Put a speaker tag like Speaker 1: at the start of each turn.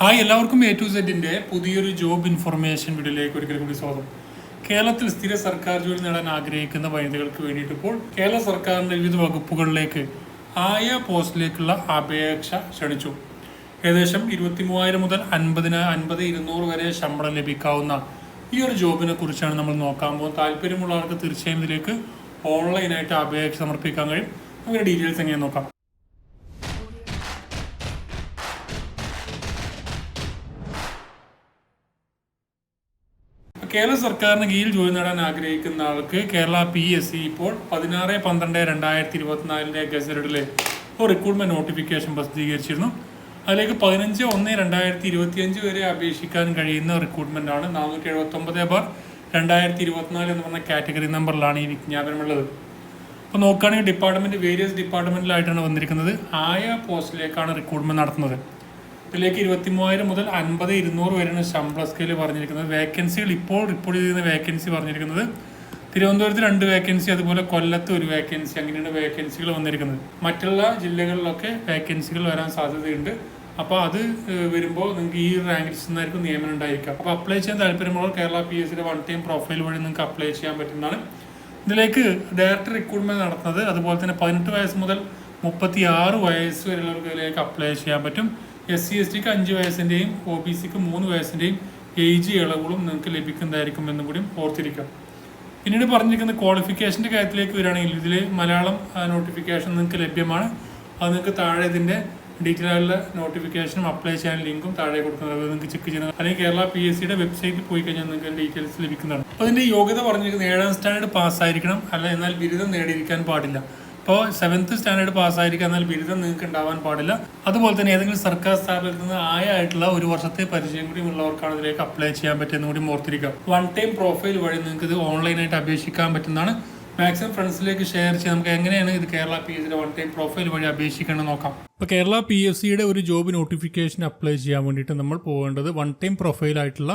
Speaker 1: Hi എല്ലാവർക്കും A to സെറ്റിന്റെ പുതിയൊരു ജോബ് ഇൻഫർമേഷൻ വീഡിയോയിലേക്ക് ഒരിക്കൽ കൂടി സ്വാഗതം. കേരളത്തിൽ സ്ഥിര സർക്കാർ ജോലി നേടാൻ ആഗ്രഹിക്കുന്ന വനിതകൾക്ക് വേണ്ടിയിട്ട് ഇപ്പോൾ കേരള സർക്കാരിന്റെ വിവിധ വകുപ്പുകളിലേക്ക് ആയ പോസ്റ്റിലേക്കുള്ള അപേക്ഷ ക്ഷണിച്ചു. ഏകദേശം ഇരുപത്തി മൂവായിരം മുതൽ അൻപതിന് അൻപത് ഇരുന്നൂറ് വരെ ശമ്പളം ലഭിക്കാവുന്ന ഈ ഒരു ജോബിനെ കുറിച്ചാണ് നമ്മൾ നോക്കാൻ പോകുന്നത്. താല്പര്യമുള്ളവർക്ക് തീർച്ചയായും ഇതിലേക്ക് ഓൺലൈനായിട്ട് അപേക്ഷ സമർപ്പിക്കാൻ കഴിയും. അങ്ങനെ ഡീറ്റെയിൽസ് എങ്ങനെ നോക്കാം. കേരള സർക്കാരിന് കീഴിൽ ജോലി നേടാൻ ആഗ്രഹിക്കുന്ന ആൾക്ക് കേരള പി എസ് സി ഇപ്പോൾ പതിനാറ് പന്ത്രണ്ട് രണ്ടായിരത്തി ഇരുപത്തിനാലിന്റെ ഗസറ്റഡിലെ ഒരു റിക്രൂട്ട്മെന്റ് നോട്ടിഫിക്കേഷൻ പ്രസിദ്ധീകരിച്ചിരുന്നു. അതിലേക്ക് പതിനഞ്ച് ഒന്ന് രണ്ടായിരത്തി ഇരുപത്തിയഞ്ച് വരെ അപേക്ഷിക്കാൻ കഴിയുന്ന റിക്രൂട്ട്മെന്റ് ആണ്. നാനൂറ്റി എഴുപത്തി ഒമ്പത് ബാർ രണ്ടായിരത്തി ഇരുപത്തിനാല് എന്ന് പറഞ്ഞ കാറ്റഗറി നമ്പറിലാണ് ഈ വിജ്ഞാപനമുള്ളത്. അപ്പോൾ നോക്കുകയാണെങ്കിൽ ഡിപ്പാർട്ട്മെന്റ് വേരിയസ് ഡിപ്പാർട്ട്മെന്റിലായിട്ടാണ് വന്നിരിക്കുന്നത്. ആയ പോസ്റ്റിലേക്കാണ് റിക്രൂട്ട്മെന്റ് നടത്തുന്നത്. ഇതിലേക്ക് ഇരുപത്തി മൂവായിരം മുതൽ അൻപത് ഇരുന്നൂറ് വരെയാണ് ശമ്പള സ്കെയിൽ പറഞ്ഞിരിക്കുന്നത്. വേക്കൻസികൾ ഇപ്പോൾ റിപ്പോർട്ട് ചെയ്യുന്ന വേക്കൻസി പറഞ്ഞിരിക്കുന്നത്. തിരുവനന്തപുരത്ത് രണ്ട് വേക്കൻസി അതുപോലെ കൊല്ലത്ത് ഒരു വേക്കൻസി അങ്ങനെയാണ് വേക്കൻസികൾ വന്നിരിക്കുന്നത്. മറ്റുള്ള ജില്ലകളിലൊക്കെ വേക്കൻസികൾ വരാൻ സാധ്യതയുണ്ട്. അപ്പോൾ അത് വരുമ്പോൾ നിങ്ങൾക്ക് ഈ റാങ്കിൽ നിന്നായിരിക്കും നിയമനം ഉണ്ടായിരിക്കുക. അപ്പോൾ അപ്ലൈ ചെയ്യാൻ താല്പര്യമുള്ളവർ Kerala P S one time profile വഴി നിങ്ങൾക്ക് അപ്ലൈ ചെയ്യാൻ പറ്റുന്നതാണ്. ഇതിലേക്ക് ഡയറക്റ്റ് റിക്രൂട്ട്മെന്റ് നടത്തുന്നത് അതുപോലെ തന്നെ പതിനെട്ട് വയസ്സ് മുതൽ മുപ്പത്തി ആറ് വയസ്സ് വരെയുള്ളവർക്ക് ഇതിലേക്ക് അപ്ലൈ ചെയ്യാൻ പറ്റും. എസ് സി എസ് ടിക്ക് അഞ്ച് വയസ്സിന്റെയും ഒ ബി സിക്ക് മൂന്ന് വയസ്സിന്റെയും ഏജ് ഇളവുകളും നിങ്ങൾക്ക് ലഭിക്കുന്നതായിരിക്കും എന്നും കൂടി ഓർത്തിരിക്കാം. പിന്നീട് പറഞ്ഞിരിക്കുന്ന ക്വാളിഫിക്കേഷന്റെ കാര്യത്തിലേക്ക് വരികയാണെങ്കിൽ ഇതിൽ മലയാളം നോട്ടിഫിക്കേഷൻ നിങ്ങൾക്ക് ലഭ്യമാണ്. അത് നിങ്ങൾക്ക് താഴെ ഇതിന്റെ ഡീറ്റെയിൽ ആയിട്ടുള്ള നോട്ടിഫിക്കേഷനും അപ്ലൈ ചെയ്യാൻ ലിങ്കും താഴെ കൊടുക്കുന്നത്. നിങ്ങൾക്ക് ചെക്ക് ചെയ്യുന്നത് അല്ലെങ്കിൽ കേരള പി എസ് സിയുടെ വെബ്സൈറ്റിൽ പോയി കഴിഞ്ഞാൽ നിങ്ങൾക്ക് ഡീറ്റെയിൽസ് ലഭിക്കുന്നതാണ്. അപ്പോൾ അതിന്റെ യോഗ്യത പറഞ്ഞിരിക്കുന്നത് ഏഴാം സ്റ്റാൻഡേർഡ് പാസ്സായിരിക്കണം അല്ല എന്നാൽ ബിരുദം നേടിയിരിക്കാൻ പാടില്ല. ഇപ്പോൾ സെവൻത്ത് സ്റ്റാൻഡേർഡ് പാസ്സായിരിക്കുക എന്നാൽ ബിരുദം നിങ്ങൾക്ക് ഉണ്ടാവാൻ പാടില്ല. അതുപോലെ തന്നെ ഏതെങ്കിലും സർക്കാർ സ്ഥാപനത്തിൽ നിന്ന് ആയിട്ടുള്ള ഒരു വർഷത്തെ പരിചയം കൂടി ഉള്ളവർക്കാണ് ഇതിലേക്ക് അപ്ലൈ ചെയ്യാൻ പറ്റുന്ന കൂടി ഓർത്തിരിക്കുക. വൺ ടൈം പ്രൊഫൈൽ വഴി നിങ്ങൾക്ക് ഇത് ഓൺലൈനായിട്ട് അപേക്ഷിക്കാൻ പറ്റുന്നതാണ്. മാക്സിമം ഫ്രണ്ട്സിലേക്ക് ഷെയർ ചെയ്യാം നമുക്ക് എങ്ങനെയാണ് ഇത് Kerala P S one time profile വഴി അപേക്ഷിക്കണം നോക്കാം. ഇപ്പോൾ കേരള പി എസ് സിയുടെ ഒരു ജോബ് നോട്ടിഫിക്കേഷൻ അപ്ലൈ ചെയ്യാൻ വേണ്ടിയിട്ട് നമ്മൾ പോകേണ്ടത് വൺ ടൈം പ്രൊഫൈൽ ആയിട്ടുള്ള